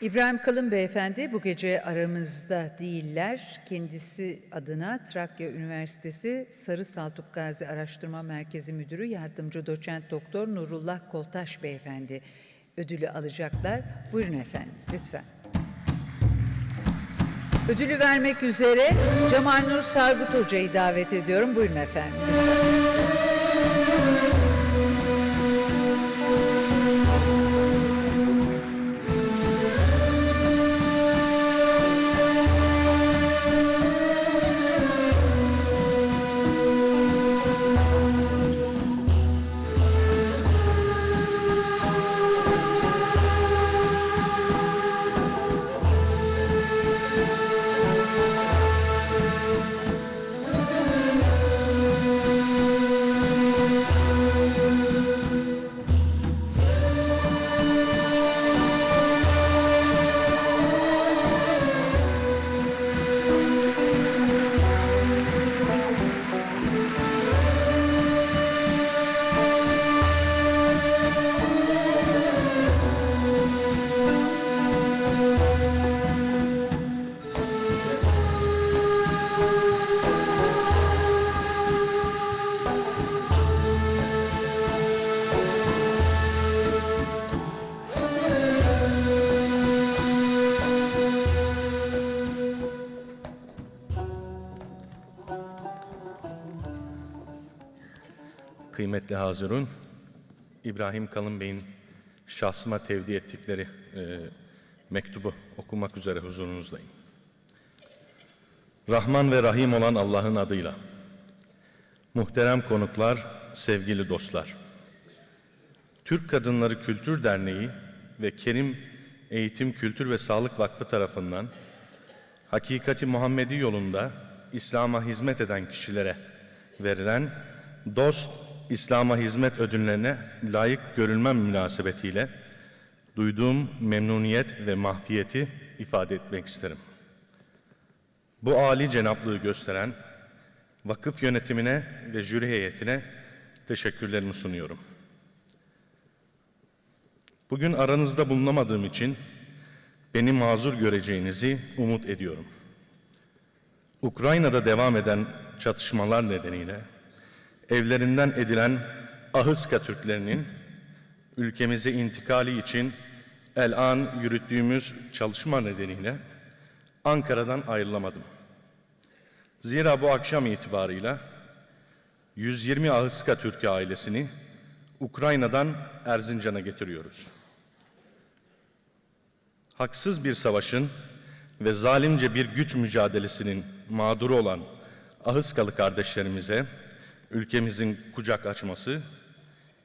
İbrahim Kalın Beyefendi bu gece aramızda değiller. Kendisi adına Trakya Üniversitesi Sarı Saltuk Gazi Araştırma Merkezi Müdürü Yardımcı Doçent Doktor Nurullah Koltaş Beyefendi ödülü alacaklar. Buyurun efendim lütfen. Ödülü vermek üzere Cemal Nur Sargut Hoca'yı davet ediyorum. Buyurun efendim. Kıymetli Hazırun, İbrahim Kalın Bey'in şahsıma tevdi ettikleri e, mektubu okumak üzere huzurunuzdayım. Rahman ve Rahim olan Allah'ın adıyla. Muhterem konuklar, sevgili dostlar. Türk Kadınları Kültür Derneği ve Kerim Eğitim Kültür ve Sağlık Vakfı tarafından Hakikati Muhammedi yolunda İslam'a hizmet eden kişilere verilen Dost İslam'a Hizmet ödüllerine layık görülmem münasebetiyle duyduğum memnuniyet ve mahfiyeti ifade etmek isterim. Bu âli cenaplığı gösteren vakıf yönetimine ve jüri heyetine teşekkürlerimi sunuyorum. Bugün aranızda bulunamadığım için beni mazur göreceğinizi umut ediyorum. Ukrayna'da devam eden çatışmalar nedeniyle evlerinden edilen Ahıska Türklerinin ülkemize intikali için el-an yürüttüğümüz çalışma nedeniyle Ankara'dan ayrılamadım. Zira bu akşam itibarıyla 120 Ahıska Türk ailesini Ukrayna'dan Erzincan'a getiriyoruz. Haksız bir savaşın ve zalimce bir güç mücadelesinin mağduru olan Ahıskalı kardeşlerimize ülkemizin kucak açması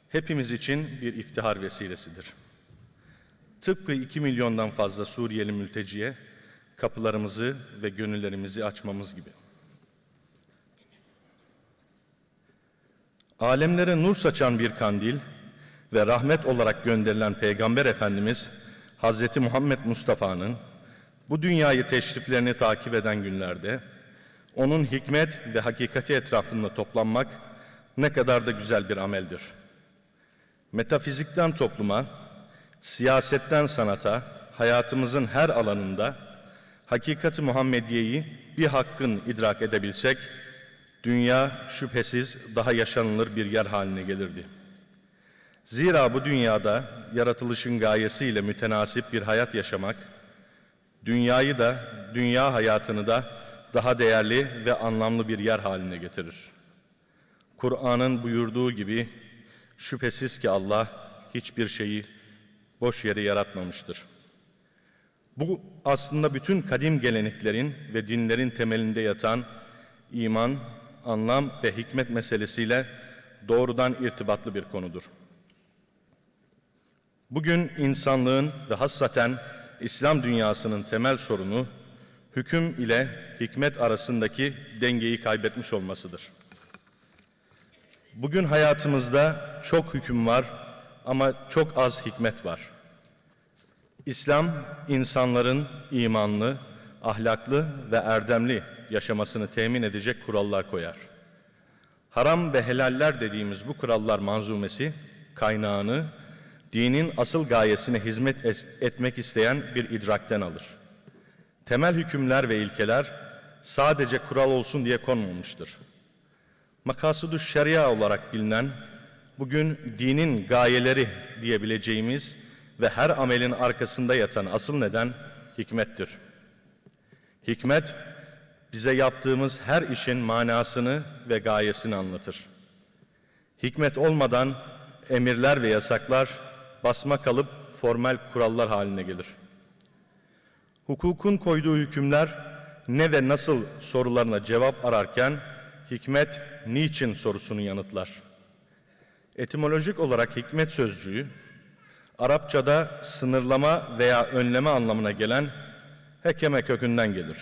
hepimiz için bir iftihar vesilesidir. Tıpkı 2 milyondan fazla Suriyeli mülteciye kapılarımızı ve gönüllerimizi açmamız gibi. Alemlere nur saçan bir kandil ve rahmet olarak gönderilen Peygamber Efendimiz Hazreti Muhammed Mustafa'nın bu dünyayı teşriflerini takip eden günlerde onun hikmet ve hakikati etrafında toplanmak ne kadar da güzel bir ameldir. Metafizikten topluma, siyasetten sanata, hayatımızın her alanında hakikati Muhammediye'yi bir hakkın idrak edebilsek, dünya şüphesiz daha yaşanılır bir yer haline gelirdi. Zira bu dünyada yaratılışın gayesiyle mütenasip bir hayat yaşamak, dünyayı da, dünya hayatını da daha değerli ve anlamlı bir yer haline getirir. Kur'an'ın buyurduğu gibi şüphesiz ki Allah hiçbir şeyi boş yere yaratmamıştır. Bu aslında bütün kadim geleneklerin ve dinlerin temelinde yatan iman, anlam ve hikmet meselesiyle doğrudan irtibatlı bir konudur. Bugün insanlığın ve hassaten İslam dünyasının temel sorunu hüküm ile hikmet arasındaki dengeyi kaybetmiş olmasıdır. Bugün hayatımızda çok hüküm var ama çok az hikmet var. İslam insanların imanlı, ahlaklı ve erdemli yaşamasını temin edecek kurallar koyar. Haram ve helaller dediğimiz bu kurallar manzumesi kaynağını dinin asıl gayesine hizmet etmek isteyen bir idrakten alır. Temel hükümler ve ilkeler sadece kural olsun diye konmamıştır. Makasudu şeria olarak bilinen, bugün dinin gayeleri diyebileceğimiz ve her amelin arkasında yatan asıl neden hikmettir. Hikmet, bize yaptığımız her işin manasını ve gayesini anlatır. Hikmet olmadan emirler ve yasaklar basma kalıp formel kurallar haline gelir. Hukukun koyduğu hükümler ne ve nasıl sorularına cevap ararken hikmet niçin sorusunu yanıtlar. Etimolojik olarak hikmet sözcüğü Arapçada sınırlama veya önleme anlamına gelen hekeme kökünden gelir.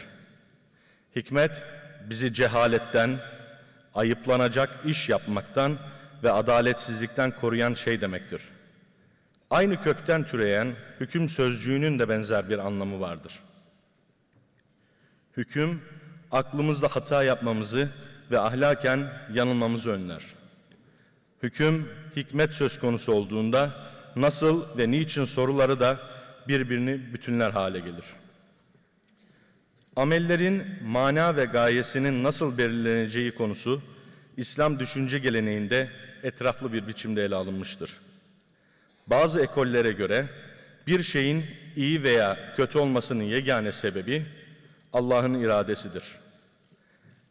Hikmet bizi cehaletten, ayıplanacak iş yapmaktan ve adaletsizlikten koruyan şey demektir. Aynı kökten türeyen hüküm sözcüğünün de benzer bir anlamı vardır. Hüküm, aklımızda hata yapmamızı ve ahlaken yanılmamızı önler. Hüküm, hikmet söz konusu olduğunda nasıl ve niçin soruları da birbirini bütünler hale gelir. Amellerin mana ve gayesinin nasıl belirleneceği konusu İslam düşünce geleneğinde etraflı bir biçimde ele alınmıştır. Bazı ekollere göre bir şeyin iyi veya kötü olmasının yegane sebebi Allah'ın iradesidir.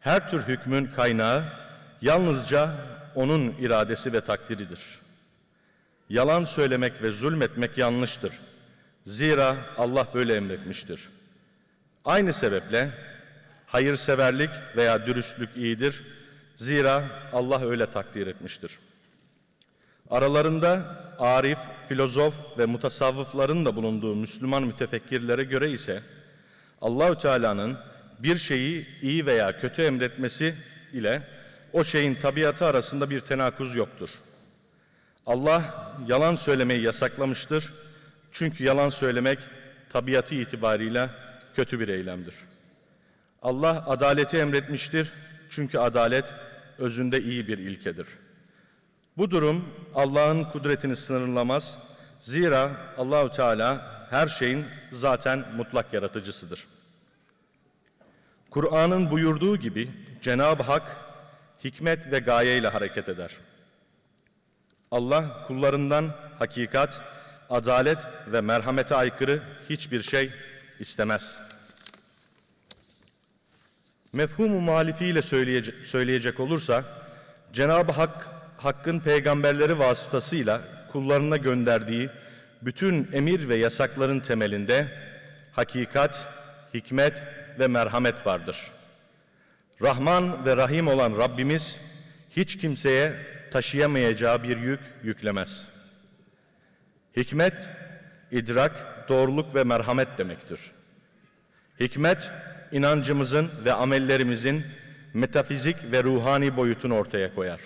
Her tür hükmün kaynağı yalnızca onun iradesi ve takdiridir. Yalan söylemek ve zulmetmek yanlıştır. Zira Allah böyle emretmiştir. Aynı sebeple hayırseverlik veya dürüstlük iyidir. Zira Allah öyle takdir etmiştir. Aralarında arif, filozof ve mutasavvıfların da bulunduğu Müslüman mütefekkirlere göre ise Allahü Teala'nın bir şeyi iyi veya kötü emretmesi ile o şeyin tabiatı arasında bir tenakuz yoktur. Allah yalan söylemeyi yasaklamıştır. Çünkü yalan söylemek tabiatı itibarıyla kötü bir eylemdir. Allah adaleti emretmiştir. Çünkü adalet özünde iyi bir ilkedir. Bu durum Allah'ın kudretini sınırlamaz. Zira Allahü Teala her şeyin zaten mutlak yaratıcısıdır. Kur'an'ın buyurduğu gibi Cenab-ı Hak hikmet ve gayeyle hareket eder. Allah kullarından hakikat, adalet ve merhamete aykırı hiçbir şey istemez. Mefhumu muhalifiyle söyleyecek, söyleyecek olursa Cenab-ı Hak Hakk'ın peygamberleri vasıtasıyla kullarına gönderdiği bütün emir ve yasakların temelinde hakikat, hikmet ve merhamet vardır. Rahman ve Rahim olan Rabbimiz hiç kimseye taşıyamayacağı bir yük yüklemez. Hikmet, idrak, doğruluk ve merhamet demektir. Hikmet, inancımızın ve amellerimizin metafizik ve ruhani boyutunu ortaya koyar.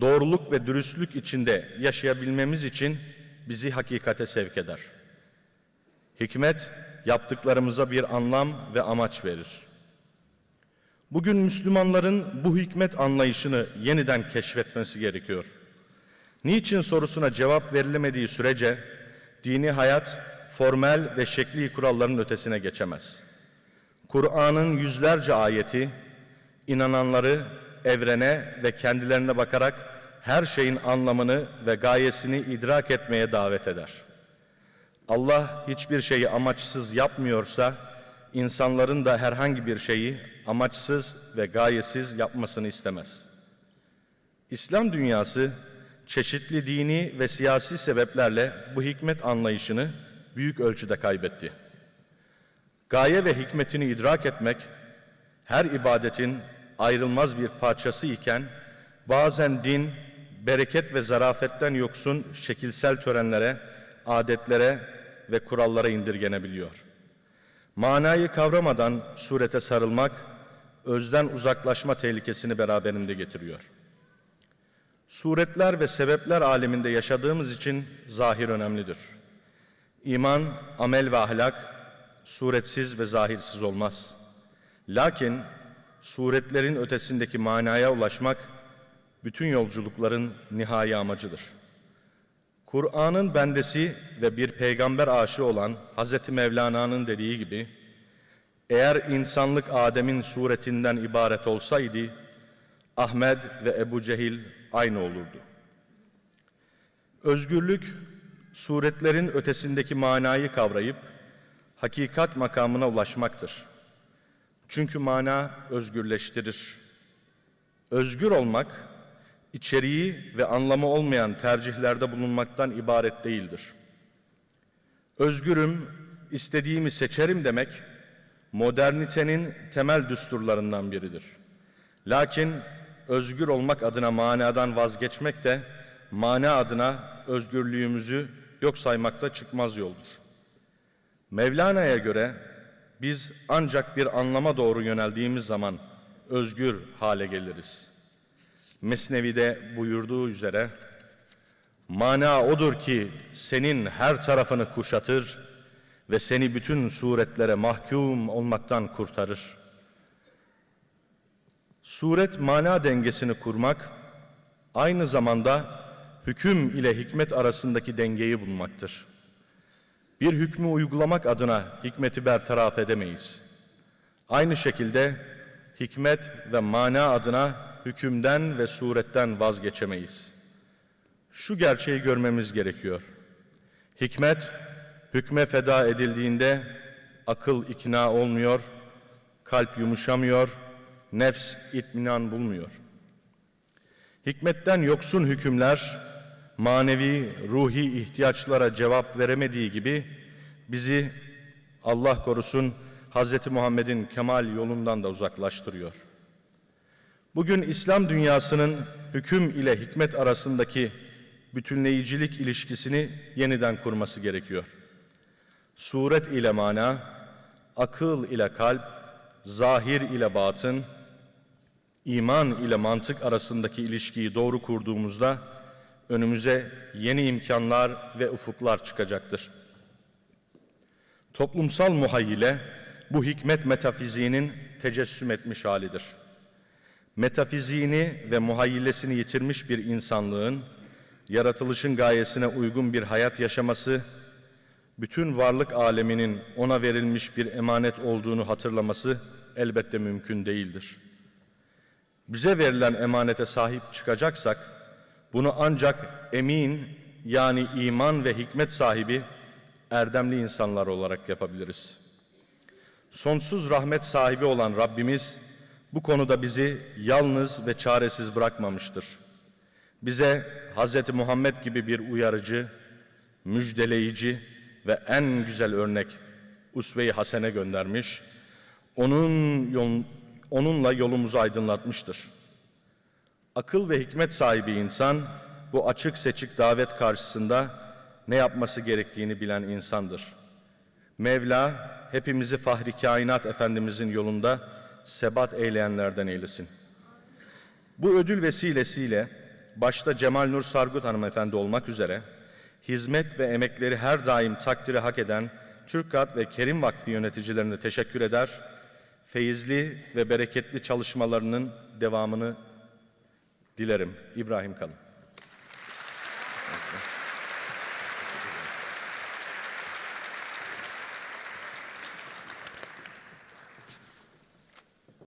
Doğruluk ve dürüstlük içinde yaşayabilmemiz için bizi hakikate sevk eder. Hikmet, yaptıklarımıza bir anlam ve amaç verir. Bugün Müslümanların bu hikmet anlayışını yeniden keşfetmesi gerekiyor. Niçin sorusuna cevap verilemediği sürece dini hayat formel ve şekli kuralların ötesine geçemez. Kur'an'ın yüzlerce ayeti inananları evrene ve kendilerine bakarak her şeyin anlamını ve gayesini idrak etmeye davet eder. Allah hiçbir şeyi amaçsız yapmıyorsa insanların da herhangi bir şeyi amaçsız ve gayesiz yapmasını istemez. İslam dünyası çeşitli dini ve siyasi sebeplerle bu hikmet anlayışını büyük ölçüde kaybetti. Gaye ve hikmetini idrak etmek her ibadetin ayrılmaz bir parçası iken bazen din, bereket ve zarafetten yoksun şekilsel törenlere, adetlere ve kurallara indirgenebiliyor. Manayı kavramadan surete sarılmak, özden uzaklaşma tehlikesini beraberinde getiriyor. Suretler ve sebepler aleminde yaşadığımız için zahir önemlidir. İman, amel ve ahlak suretsiz ve zahirsiz olmaz. Lakin suretlerin ötesindeki manaya ulaşmak bütün yolculukların nihai amacıdır. Kur'an'ın bendesi ve bir peygamber aşığı olan Hz. Mevlana'nın dediği gibi, eğer insanlık Adem'in suretinden ibaret olsaydı, Ahmet ve Ebu Cehil aynı olurdu. Özgürlük, suretlerin ötesindeki manayı kavrayıp, hakikat makamına ulaşmaktır. Çünkü mana özgürleştirir. Özgür olmak, içeriği ve anlamı olmayan tercihlerde bulunmaktan ibaret değildir. Özgürüm, istediğimi seçerim demek, modernitenin temel düsturlarından biridir. Lakin özgür olmak adına manadan vazgeçmek de mana adına özgürlüğümüzü yok saymakta çıkmaz yoldur. Mevlana'ya göre biz ancak bir anlama doğru yöneldiğimiz zaman özgür hale geliriz. Mesnevi'de buyurduğu üzere mana odur ki senin her tarafını kuşatır ve seni bütün suretlere mahkum olmaktan kurtarır. Suret mana dengesini kurmak aynı zamanda hüküm ile hikmet arasındaki dengeyi bulmaktır. Bir hükmü uygulamak adına hikmeti bertaraf edemeyiz. Aynı şekilde hikmet ve mana adına hükümden ve suretten vazgeçemeyiz. Şu gerçeği görmemiz gerekiyor. Hikmet, hükme feda edildiğinde akıl ikna olmuyor, kalp yumuşamıyor, nefs itminan bulmuyor. Hikmetten yoksun hükümler, manevi, ruhi ihtiyaçlara cevap veremediği gibi bizi Allah korusun Hz. Muhammed'in kemal yolundan da uzaklaştırıyor. Bugün İslam dünyasının hüküm ile hikmet arasındaki bütünleyicilik ilişkisini yeniden kurması gerekiyor. Suret ile mana, akıl ile kalp, zahir ile batın, iman ile mantık arasındaki ilişkiyi doğru kurduğumuzda önümüze yeni imkanlar ve ufuklar çıkacaktır. Toplumsal muhayyile bu hikmet metafiziğinin tecessüm etmiş halidir. Metafiziğini ve muhayyilesini yitirmiş bir insanlığın yaratılışın gayesine uygun bir hayat yaşaması, bütün varlık aleminin ona verilmiş bir emanet olduğunu hatırlaması elbette mümkün değildir. Bize verilen emanete sahip çıkacaksak, bunu ancak emin yani iman ve hikmet sahibi erdemli insanlar olarak yapabiliriz. Sonsuz rahmet sahibi olan Rabbimiz bu konuda bizi yalnız ve çaresiz bırakmamıştır. Bize Hz. Muhammed gibi bir uyarıcı, müjdeleyici ve en güzel örnek usve-i hasene göndermiş, onun yol, onunla yolumuzu aydınlatmıştır. Akıl ve hikmet sahibi insan bu açık seçik davet karşısında ne yapması gerektiğini bilen insandır. Mevla hepimizi Fahri Kainat Efendimizin yolunda sebat eyleyenlerden eylesin. Bu ödül vesilesiyle başta Cemal Nur Sargut hanımefendi olmak üzere hizmet ve emekleri her daim takdiri hak eden Türkat ve Kerim Vakfı yöneticilerine teşekkür eder, feyizli ve bereketli çalışmalarının devamını dilerim. İbrahim Kalın.